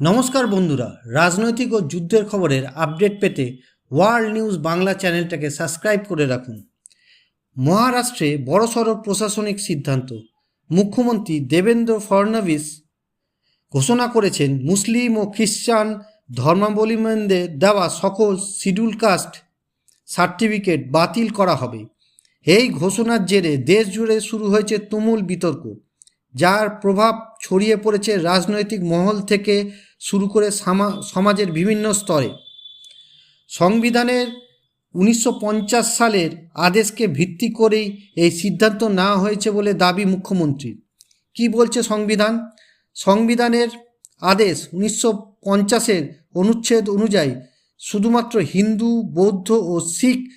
নমস্কার বন্ধুরা, রাজনৈতিক ও যুদ্ধের খবরের আপডেট পেতে ওয়ার্ল্ড নিউজ বাংলা চ্যানেলটাকে সাবস্ক্রাইব করে রাখুন। মহারাষ্ট্রে বড়সড় প্রশাসনিক সিদ্ধান্ত, মুখ্যমন্ত্রী দেবেন্দ্র ফডণবীস ঘোষণা করেছেন, মুসলিম ও খ্রিস্টান ধর্মাবলম্বীদের দেওয়া সকল শিডিউল কাস্ট সার্টিফিকেট বাতিল করা হবে। এই ঘোষণার জেরে দেশ জুড়ে শুরু হয়েছে তুমুল বিতর্ক, যার প্রভাব ছড়িয়ে পড়েছে রাজনৈতিক মহল থেকে শুরু করে সামা- সমাজের বিভিন্ন স্তরে। সংবিধানের উনিশশো পঞ্চাশ সালের আদেশকে ভিত্তি করেই এই সিদ্ধান্ত নেওয়া হয়েছে বলে দাবি মুখ্যমন্ত্রীর। কি বলছে সংবিধান? সংবিধানের আদেশ উনিশশো পঞ্চাশের অনুচ্ছেদ অনুযায়ী শুধুমাত্র হিন্দু, বৌদ্ধ ও শিখ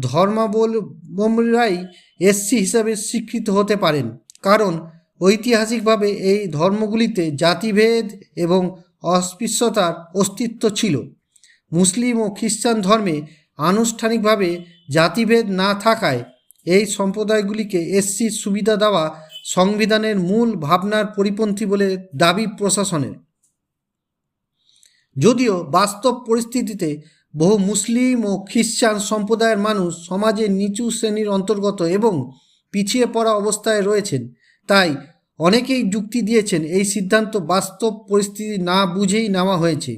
ধর্মাবলম্বীরাই এসসি হিসাবে স্বীকৃত হতে পারেন। কারণ ঐতিহাসিকভাবে এই ধর্মগুলিতে জাতিভেদ এবং অস্পৃশ্যতার অস্তিত্ব ছিল। মুসলিম ও খ্রিস্টান ধর্মে আনুষ্ঠানিকভাবে জাতিভেদ না থাকায় এই সম্প্রদায়গুলিকে এসসির সুবিধা দেওয়া সংবিধানের মূল ভাবনার পরিপন্থী বলে দাবি প্রশাসনের। যদিও বাস্তব পরিস্থিতিতে বহু মুসলিম ও খ্রিস্টান সম্প্রদায়ের মানুষ সমাজের নিচু শ্রেণির অন্তর্গত এবং পিছিয়ে পড়া অবস্থায় রয়েছেন, তাই অনেকেই যুক্তি দিয়েছেন এই সিদ্ধান্ত বাস্তব পরিস্থিতি না বুঝেই নেওয়া হয়েছে।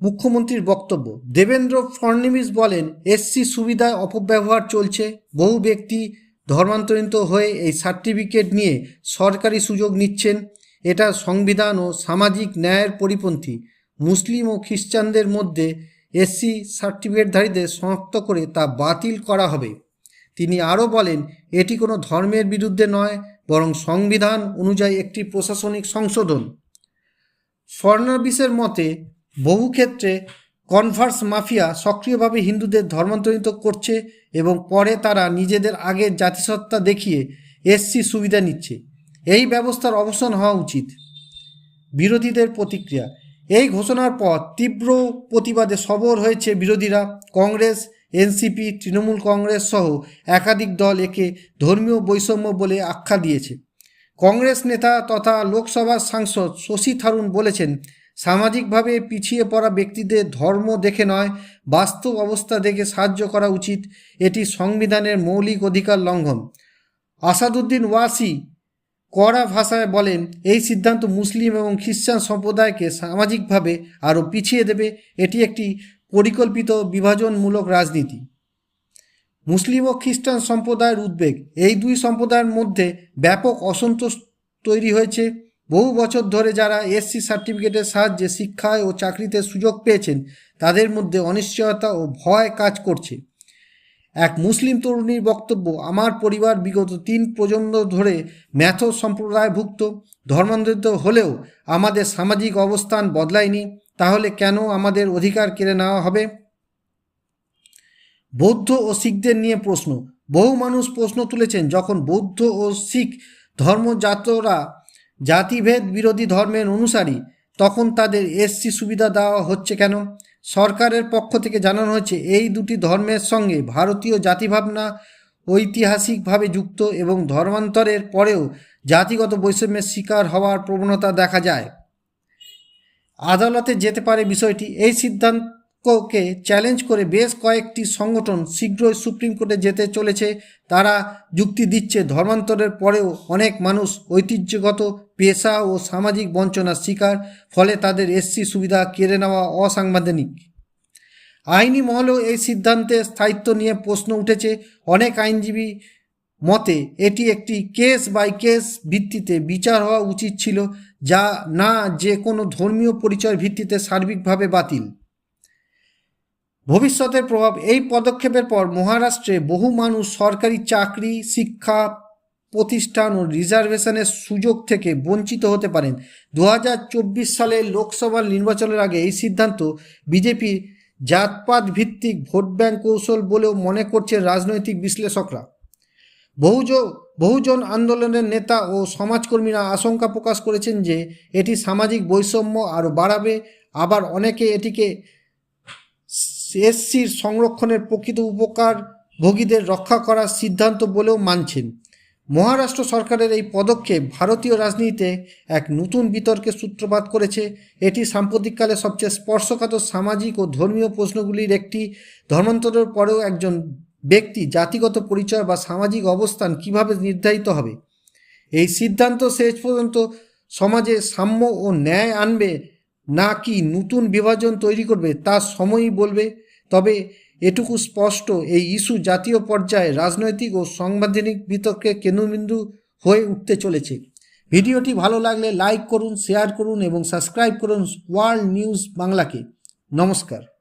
মুখ্যমন্ত্রীর বক্তব্য, দেবেন্দ্র ফডণবীস বলেন এসসি সুবিধায় অপব্যবহার চলছে, বহু ব্যক্তি ধর্মান্তরিত হয়ে এই সার্টিফিকেট নিয়ে সরকারি সুযোগ নিচ্ছেন, এটা সংবিধান ও সামাজিক ন্যায়ের পরিপন্থী, মুসলিম ও খ্রিস্টানদের মধ্যে এসসি সার্টিফিকেটধারীদের শনাক্ত করে তা বাতিল করা হবে। তিনি আরও বলেন, এটি কোনো ধর্মের বিরুদ্ধে নয়, বরং সংবিধান অনুযায়ী একটি প্রশাসনিক সংশোধন। ফডণবীসের মতে, বহু ক্ষেত্রে কনভার্স মাফিয়া সক্রিয়ভাবে হিন্দুদের ধর্মান্তরিত করছে এবং পরে তারা নিজেদের আগের জাতিসত্তা দেখিয়ে এসসি সুবিধা নিচ্ছে। এই ব্যবস্থার অবসান হওয়া উচিত। বিরোধীদের প্রতিক্রিয়া। এই ঘোষণার পর তীব্র প্রতিবাদে সবর হয়েছে বিরোধীরা, কংগ্রেস এনসিপি, তৃণমূল কংগ্রেস সহ একাধিক দল একে ধর্মীয় বৈষম্য বলে আখ্যা দিয়েছে। কংগ্রেস নেতা তথা লোকসভার সাংসদ শশী থারুন বলেছেন, সামাজিকভাবে পিছিয়ে পড়া ব্যক্তিদের ধর্ম দেখে নয়, বাস্তব অবস্থা দেখে সাহায্য করা উচিত। এটি সংবিধানের মৌলিক অধিকার লঙ্ঘন। আসাদুদ্দিন ওয়াসি কড়া ভাষায় বলেন, এই সিদ্ধান্ত মুসলিম এবং খ্রিস্টান সম্প্রদায়কে সামাজিকভাবে আরও পিছিয়ে দেবে। এটি একটি পরিকল্পিত বিভাজনমূলক রাজনীতি। মুসলিম ও খ্রিস্টান সম্প্রদায়ের উদ্বেগ, এই দুই সম্প্রদায়ের মধ্যে ব্যাপক অসন্তোষ তৈরি হয়েছে। বহু বছর ধরে যারা এসসি সার্টিফিকেটের সাহায্যে শিক্ষায় ও চাকরিতে সুযোগ পেয়েছেন, তাদের মধ্যে অনিশ্চয়তা ও ভয় কাজ করছে। এক মুসলিম তরুণীর বক্তব্য, আমার পরিবার বিগত তিন প্রজন্ম ধরে ম্যাথো সম্প্রদায়ভুক্ত ধর্মান্তরিত হলেও আমাদের সামাজিক অবস্থান বদলায়নি। তাহলে কেন আমাদের অধিকার কেড়ে নেওয়া হবে? বৌদ্ধ ও শিখদের নিয়ে প্রশ্ন। বহু মানুষ প্রশ্ন তুলেছেন, যখন বৌদ্ধ ও শিখ ধর্মজাতরা জাতিভেদ বিরোধী ধর্মের অনুসারী, তখন তাদের এসসি সুবিধা দেওয়া হচ্ছে কেন? সরকারের পক্ষ থেকে জানানো হয়েছে, এই দুটি ধর্মের সঙ্গে ভারতীয় জাতিভাবনা ঐতিহাসিকভাবে যুক্ত এবং ধর্মান্তরের পরেও জাতিগত বৈষম্যের শিকার হওয়ার প্রবণতা দেখা যায়। আদালতে যেতে পারে বিষয়টি। এই সিদ্ধান্তকে চ্যালেঞ্জ করে বেশ কয়েকটি সংগঠন শীঘ্রই সুপ্রিম কোর্টে যেতে চলেছে। তারা যুক্তি দিচ্ছে, ধর্মান্তরের পরেও অনেক মানুষ ঐতিহ্যগত পেশা ও সামাজিক বঞ্চনার শিকার, ফলে তাদের এসসি সুবিধা কেড়ে নেওয়া অসাংবিধানিক। আইনি মহলেও এই সিদ্ধান্তে স্থায়িত্ব নিয়ে প্রশ্ন উঠেছে। অনেক আইনজীবী মতে, এটি একটি কেস বাই কেস ভিত্তিতে বিচার হওয়া উচিত ছিল। যা না যে কোনো ধর্মীয় পরিচয় ভিত্তিতে সার্বিকভাবে বাতিল। ভবিষ্যতের প্রভাব এই পদক্ষেপের পর মহারাষ্ট্রে বহু মানুষ সরকারি চাকরি, শিক্ষা প্রতিষ্ঠান ও রিজার্ভেশনের সুযোগ থেকে বঞ্চিত হতে পারেন। দু সালের লোকসভা নির্বাচনের আগে এই সিদ্ধান্ত বিজেপি জাতপাত ভিত্তিক ভোট ব্যাংক কৌশল বলেও মনে করছেন রাজনৈতিক বিশ্লেষকরা। বহুজ বহুজন আন্দোলনের নেতা ও সমাজকর্মীরা আশঙ্কা প্রকাশ করেছেন যে এটি সামাজিক বৈষম্য আরও বাড়াবে। আবার অনেকে এটিকে এসসির সংরক্ষণের প্রকৃত উপকার ভোগীদের রক্ষা করার সিদ্ধান্ত বলেও মানছেন। মহারাষ্ট্র সরকারের এই পদক্ষেপ ভারতীয় রাজনীতিতে এক নতুন বিতর্কের সূত্রপাত করেছে। এটি সাম্প্রতিককালে সবচেয়ে স্পর্শকাতর সামাজিক ও ধর্মীয় প্রশ্নগুলির একটি। ধর্মান্তরের পরেও একজন ব্যক্তি, জাতিগত পরিচয় বা সামাজিক অবস্থান কীভাবে নির্ধারিত হবে? এই সিদ্ধান্ত শেষ পর্যন্ত সমাজে সাম্য ও ন্যায় আনবে না কি নতুন বিভাজন তৈরি করবে তা সময়ই বলবে। তবে এটুকু স্পষ্ট, এই ইস্যু জাতীয় পর্যায়ে রাজনৈতিক ও সাংবিধানিক বিতর্কে কেন্দ্রবিন্দু হয়ে উঠতে চলেছে। ভিডিওটি ভালো লাগলে লাইক করুন, শেয়ার করুন এবং সাবস্ক্রাইব করুন ওয়ার্ল্ড নিউজ বাংলাকে। নমস্কার।